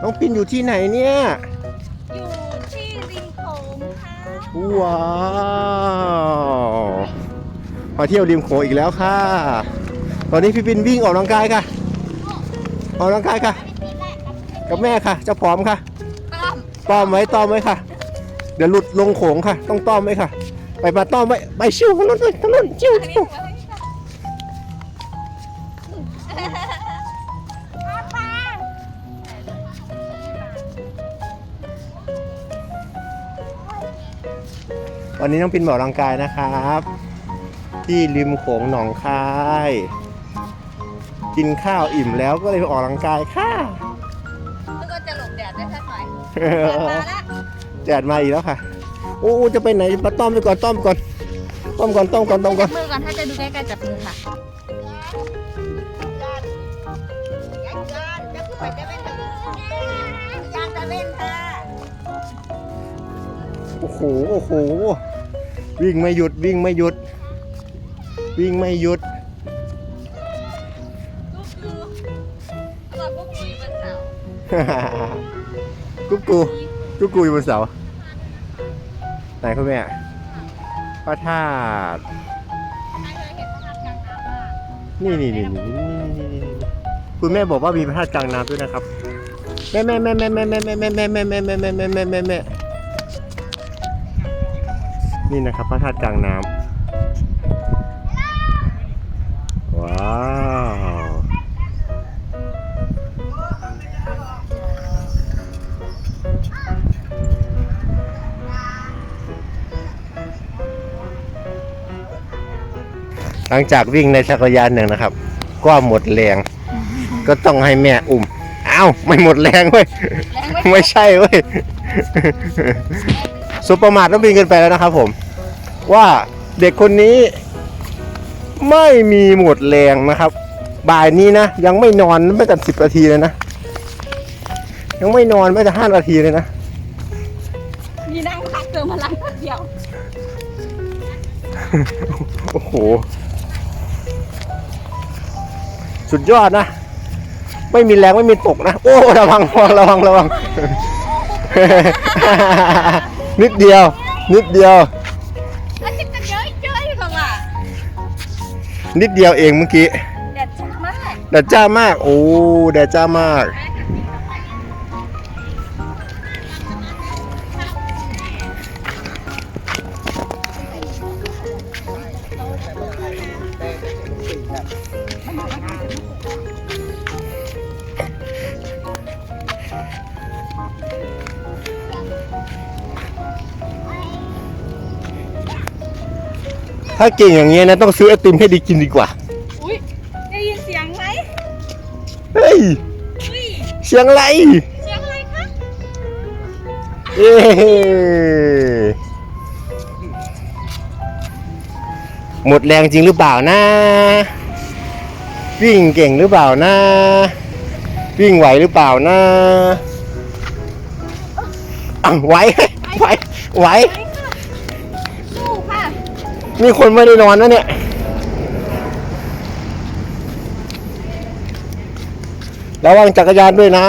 น้องปินอยู่ที่ไหนเนี่ย อยู่ที่ริมโขงค่ะว้าว มาเที่ยวริมโขงอีกแล้วค่ะ ตอนนี้พี่ปินวิ่งออกกำลังกายค่ะ ออกกำลังกายค่ะ กับแม่ค่ะ เจะพร้อมค่ะ ต้อมต้อมไว้ต้อมไว้ค่ะ เดี๋ยวหลุดลงโขงค่ะ ต้องต้อมไว้ค่ะ ไปมาต้อมไว้ ไปชิวถนนถนนชิว อันนี้ชิวหัวเลยค่ วันนี้น้องปินบอกกำลังกายนะครับ ที่ริมโขงหนองคาย กินข้าวอิ่มแล้วก็เลยไปออกกำลังกายค่ะแล้วก็จะหลบแดดได้สักหน่อยมาละแดดมาอีกแล้วค่ะ โอ้จะไปไหนมาต้อมไปก่อนต้อมก่อนต้อมก่อนต้อมก่อนต้อมก่จัอนบมือก่อนถ้าจะดูใกล้ๆจับมือค่ะยางจะเล่นค่ะ โอ้โห โอ้โห วิ่งไม่หยุด วิ่งไม่หยุด วิ่งไม่หยุดลูกคือตอนพวกคุยบนเสากุ๊กกู กุ๊กกูอยู่บนเสา ไหนคุณแม่พระธาตุใครเคยเห็นพระธาตุกลางน้ำบ้างนี่นี่นี่นี่นี่นี่นี่คุณแม่บอกว่ามีพระธาตุกลางน้ำด้วยนะครับ แม่แม่แม่แม่แม่แม่แม่แม่แม่แม่แม่แม่แม่แม่แม่แม่แม่ นี่นะครับพระธาตุกลางน้ำว้าวหลังจากวิ่งในจักรยานหนึ่งนะครับ ก็หมดแรง ก็ต้องให้แม่อุ้มอ้าวไม่หมดแรงเว้ยแรงไม่ไม่ใช่เว้ยสุประมาทต้องบินกันไปแล้วนะครับผม ว่าเด็กคนนี้ไม่มีหมดแรงนะครับ บ่ายนี้นะยังไม่นอนไม่แต่สิบนาทีเลยนะ ยังไม่นอนไม่แต่ห้านาทีเลยนะมีนั่งพักเติมพลังพักเดียว โอ้โห สุดยอดนะ ไม่มีแรงไม่มีตกนะ โอ้ระวังระวังระวังระวัง นิดเดียว นิดเดียวแล้ว นิดเดียวเองเมื่อกี้แดดจ้ามากแดดจ้ามาก โอ้แดดจ้ามาก ถ้าเก่งอย่างเงี้ยนะต้องซื้อไอติมให้ดีกินดีกว่า อุ้ยได้ยินเสียงไหมเฮ้ย อุ้ยเสียงอะไร เสียงอะไรคะเย้หมดแรงจริงหรือเปล่านะ วิ่งเก่งหรือเปล่านะ วิ่งไหวหรือเปล่านะอะไหวไหวไหวไปค่ะสู้ค่ะ มีคนไม่ได้นอนนะเนี่ย ระวังจักรยานด้วยนะ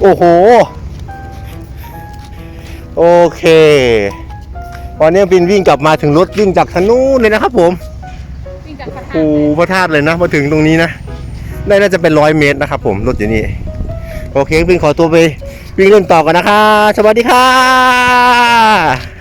โอ้โห โอเค ตอนนี้บินวิ่งกลับมาถึงรถวิ่งจากทางนู้นเลยนะครับผม จากพระธาโอ้ตุโหพระธาตุเลยนะ มาถึงตรงนี้นะ ได้น่าจะเป็นร้อยเมตรนะครับผมรถอยู่นี่ โอเคบินขอตัวไปวิ่งเล่นต่อกันนะคะ สวัสดีค่ะ